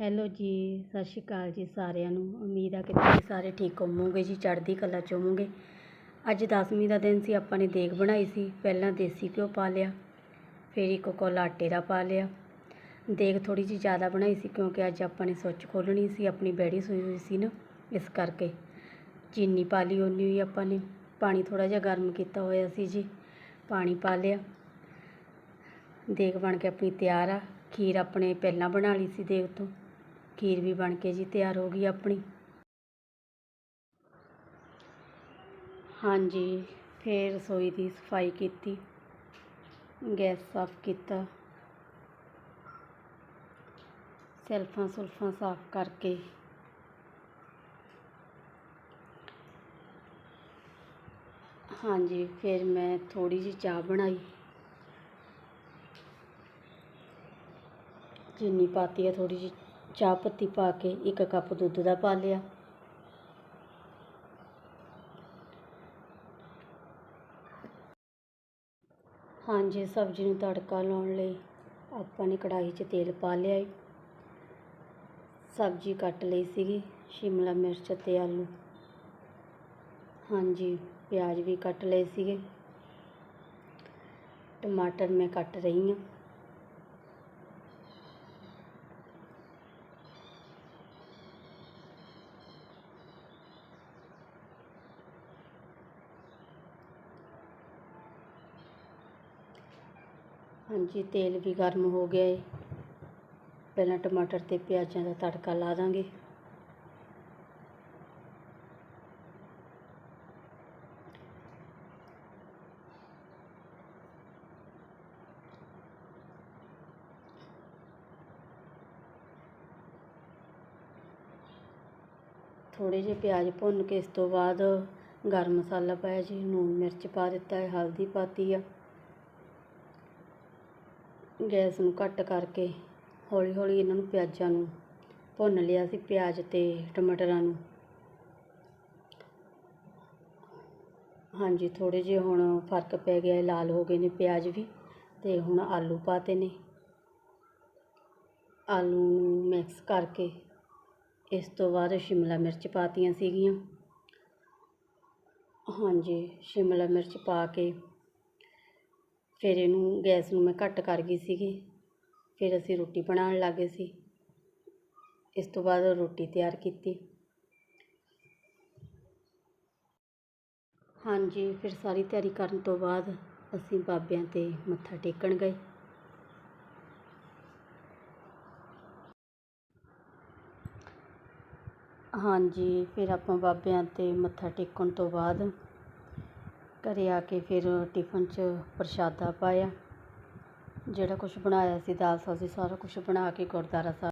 Hello ਜੀ, ਸਤਿ ਸ਼੍ਰੀ ਅਕਾਲ ਜੀ ਸਾਰਿਆਂ ਨੂੰ। ਉਮੀਦ ਆ ਕਿ ਤੁਸੀਂ ਸਾਰੇ ਠੀਕ ਹੋਵੋਗੇ ਜੀ, ਚੜ੍ਹਦੀ ਕਲਾ ਚ ਹੋਵੋਗੇ। ਅੱਜ ਦਸਵੀਂ ਦਾ ਦਿਨ ਸੀ, ਆਪਾਂ ਨੇ ਦੇਗ ਬਣਾਈ ਸੀ। ਪਹਿਲਾਂ ਦੇਸੀ ਘਿਓ ਪਾ ਲਿਆ, ਫਿਰ ਇੱਕ ਕੋਲਾ ਆਟੇ ਦਾ ਪਾ ਲਿਆ। ਦੇਗ ਥੋੜੀ ਜਿਹੀ ਜ਼ਿਆਦਾ ਬਣਾਈ ਸੀ, ਕਿਉਂਕਿ ਅੱਜ ਆਪਾਂ ਨੇ ਸੁੱਚ ਖੋਲ੍ਹਣੀ ਸੀ, ਆਪਣੀ ਬੈੜੀ ਸੂਈ ਹੋਈ ਸੀ ਨਾ, ਇਸ ਕਰਕੇ। ਚੀਨੀ ਪਾ ਲਈ ਓਨੀ ਹੋਈ ਆਪਾਂ ਨੇ। ਪਾਣੀ ਥੋੜਾ ਜਿਹਾ ਗਰਮ ਕੀਤਾ ਹੋਇਆ ਸੀ ਜੀ, ਪਾਣੀ ਪਾ ਲਿਆ। ਦੇਗ ਬਣ ਕੇ ਆਪਣੀ ਤਿਆਰ ਆ। ਖੀਰ ਆਪਣੇ ਪਹਿਲਾਂ ਬਣਾ ਲਈ ਸੀ ਦੇਗ ਤੋਂ। ਖੀਰ ਵੀ ਬਣ ਕੇ ਜੀ ਤਿਆਰ ਹੋ ਗਈ ਆਪਣੀ। ਹਾਂਜੀ, ਫਿਰ ਰਸੋਈ ਦੀ ਸਫ਼ਾਈ ਕੀਤੀ, ਗੈਸ ਸਾਫ਼ ਕੀਤਾ। ਸੈਲਫਾਂ ਸੁਲਫਾਂ ਸਾਫ਼ ਕਰਕੇ। ਹਾਂਜੀ, ਫਿਰ ਮੈਂ ਥੋੜੀ ਜਿਹੀ ਚਾਹ ਬਣਾਈ। ਚੀਨੀ ਪਾਤੀ ਹੈ ਥੋੜੀ ਜਿਹੀ। ਚਾਹ ਪੱਤੀ ਪਾ ਕੇ ਇੱਕ ਕੱਪ ਦੁੱਧ ਦਾ ਪਾ ਲਿਆ। ਹਾਂਜੀ, ਸਬਜ਼ੀ ਨੂੰ ਤੜਕਾ ਲਾਉਣ ਲਈ ਆਪਾਂ ਨੇ ਕੜਾਹੀ 'ਚ ਤੇਲ ਪਾ ਲਿਆ ਏ। ਸਬਜ਼ੀ ਕੱਟ ਲਈ ਸੀਗੀ, ਸ਼ਿਮਲਾ ਮਿਰਚ ਅਤੇ ਆਲੂ। ਹਾਂਜੀ, ਪਿਆਜ਼ ਵੀ ਕੱਟ ਲਏ ਸੀਗੇ। ਟਮਾਟਰ ਮੈਂ ਕੱਟ ਰਹੀ ਹਾਂ ਹਾਂਜੀ, ਤੇਲ ਵੀ ਗਰਮ ਹੋ ਗਿਆ ਏ। ਪਹਿਲਾਂ ਟਮਾਟਰ ਤੇ ਪਿਆਜ਼ਾਂ ਦਾ ਤੜਕਾ ਲਾ ਦਾਂਗੇ। ਥੋੜੇ ਜਿਹੇ ਪਿਆਜ਼ ਭੁੰਨ ਕੇ ਇਸ ਤੋਂ ਬਾਅਦ ਗਰਮ ਮਸਾਲਾ ਪਾਇਆ ਜੀ ਲੂਣ ਮਿਰਚ ਪਾ ਦਿੱਤਾ ਹੈ, ਹਲਦੀ ਪਾਤੀ ਆ। ਗੈਸ ਨੂੰ ਘੱਟ ਕਰਕੇ ਹੌਲੀ ਹੌਲੀ ਇਹਨਾਂ ਨੂੰ ਪਿਆਜ਼ਾਂ ਨੂੰ ਭੁੰਨ ਲਿਆ ਸੀ, ਪਿਆਜ਼ ਅਤੇ ਟਮਾਟਰਾਂ ਨੂੰ। ਹਾਂਜੀ, ਥੋੜ੍ਹੇ ਜਿਹੇ ਹੁਣ ਫ਼ਰਕ ਪੈ ਗਿਆ ਲਾਲ ਹੋ ਗਏ ਨੇ ਪਿਆਜ਼ ਵੀ ਅਤੇ ਹੁਣ ਆਲੂ ਪਾਤੇ ਨੇ। ਆਲੂ ਨੂੰ ਮਿਕਸ ਕਰਕੇ ਇਸ ਤੋਂ ਬਾਅਦ ਸ਼ਿਮਲਾ ਮਿਰਚ ਪਾਤੀਆਂ ਸੀਗੀਆਂ। ਹਾਂਜੀ, ਸ਼ਿਮਲਾ ਮਿਰਚ ਪਾ ਕੇ ਫਿਰ ਇਹਨੂੰ ਗੈਸ ਨੂੰ ਮੈਂ ਘੱਟ ਕਰ ਗਈ ਸੀਗੀ, ਫਿਰ ਅਸੀਂ ਰੋਟੀ ਬਣਾਉਣ ਲੱਗ ਗਏ ਸੀ। ਇਸ ਤੋਂ ਬਾਅਦ ਰੋਟੀ ਤਿਆਰ ਕੀਤੀ। ਹਾਂਜੀ, ਫਿਰ ਸਾਰੀ ਤਿਆਰੀ ਕਰਨ ਤੋਂ ਬਾਅਦ ਅਸੀਂ ਬਾਬਿਆਂ 'ਤੇ ਮੱਥਾ ਟੇਕਣ ਗਏ। ਹਾਂਜੀ, ਫਿਰ ਆਪਾਂ ਬਾਬਿਆਂ 'ਤੇ ਮੱਥਾ ਟੇਕਣ ਤੋਂ ਬਾਅਦ ਘਰ ਆ ਕੇ ਫਿਰ ਟਿਫਨ 'ਚ ਪ੍ਰਸ਼ਾਦਾ ਪਾਇਆ। ਜਿਹੜਾ ਕੁਛ ਬਣਾਇਆ ਸੀ, ਦਾਲ ਸਬਜ਼ੀ ਸਾਰਾ ਕੁਛ ਬਣਾ ਕੇ ਗੁਰਦੁਆਰਾ ਸਾਹਿਬ